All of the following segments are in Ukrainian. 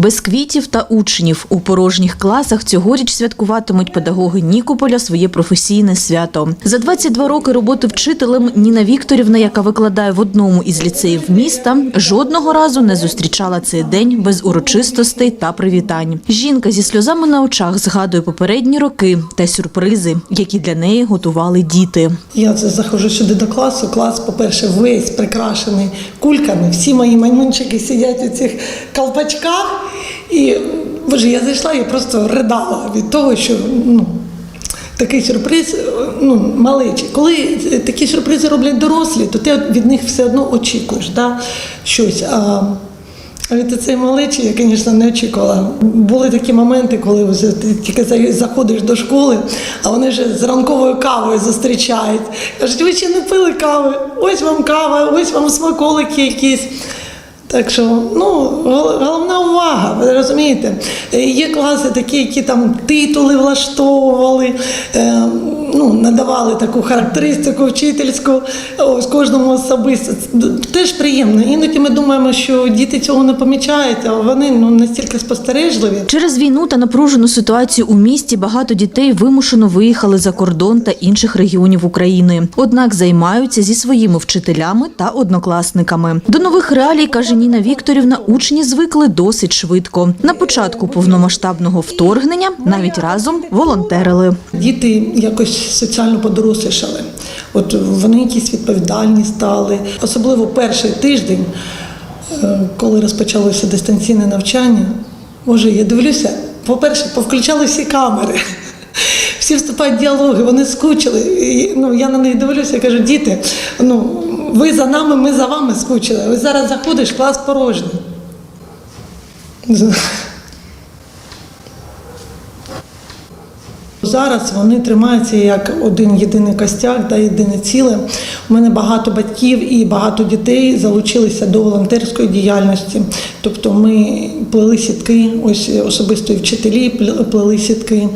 Без квітів та учнів у порожніх класах цьогоріч святкуватимуть педагоги Нікополя своє професійне свято. За 22 роки роботи вчителем Ніна Вікторівна, яка викладає в одному із ліцеїв міста, жодного разу не зустрічала цей день без урочистостей та привітань. Жінка зі сльозами на очах згадує попередні роки та сюрпризи, які для неї готували діти. Я заходжу сюди до класу. Клас, по-перше, весь прикрашений кульками. Всі мої маймунчики сидять у цих колпачках. І боже, я зайшла і просто ридала від того, що ну. Такий сюрприз, ну, малечий. Коли такі сюрпризи роблять дорослі, то ти від них все одно очікуєш да, щось. А від цієї малечі я, звісно, не очікувала. Були такі моменти, коли вже ти тільки заходиш до школи, а вони вже з ранковою кавою зустрічають. Кажуть, ви ще не пили кави, ось вам кава, ось вам смаколики якісь. Так що, ну, гол- головна увага, ви розумієте. Е, Є класи такі, які там титули влаштовували, е, ну, надавали таку характеристику вчительську, ось кожному особисто. Теж приємно. Іноді ми думаємо, що діти цього не помічають, а вони ну, настільки спостережливі. Через війну та напружену ситуацію у місті багато дітей вимушено виїхали за кордон та інших регіонів України. Однак займаються зі своїми вчителями та однокласниками. До нових реалій каже Ніна Вікторівна, учні звикли досить швидко. На початку повномасштабного вторгнення навіть разом волонтерили. Діти якось соціально подорослішали. От вони якісь відповідальні стали. Особливо перший тиждень, е, коли розпочалося дистанційне навчання. Боже, я дивлюся, по-перше, повключали всі камери. Всі вступають в діалоги, вони скучили. І, ну, я на них дивлюся і кажу, діти, ну, ви за нами, ми за вами скучили. Ось зараз заходиш, клас порожній. Зараз вони тримаються як один єдиний костяк, да, єдине ціле. У мене багато батьків і багато дітей залучилися до волонтерської діяльності. Тобто ми плели сітки, ось особисто і вчителі пле- плели сітки,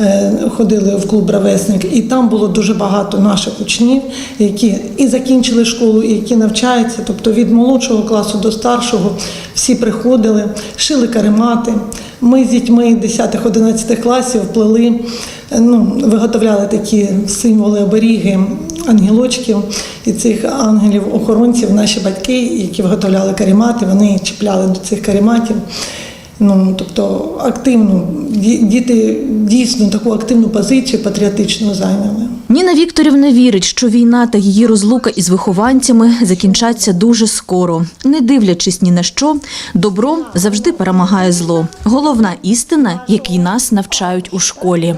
е, ходили в клуб Равесник, і там було дуже багато наших учнів, які і закінчили школу, і які навчаються. Тобто від молодшого класу до старшого всі приходили, шили каремати. Ми з дітьми 10-11 класів плели, е, ну, виготовляли такі символи оберіги ангелочків і цих ангелів-охоронців. Наші батьки, які виготовляли каремати, вони чіпляли до цих карематів. Ну, тобто активно діти дійсно таку активну позицію патріотичну зайняли. Ніна Вікторівна вірить, що війна та її розлука із вихованцями закінчаться дуже скоро. Не дивлячись ні на що, добро завжди перемагає зло. Головна істина, якій нас навчають у школі.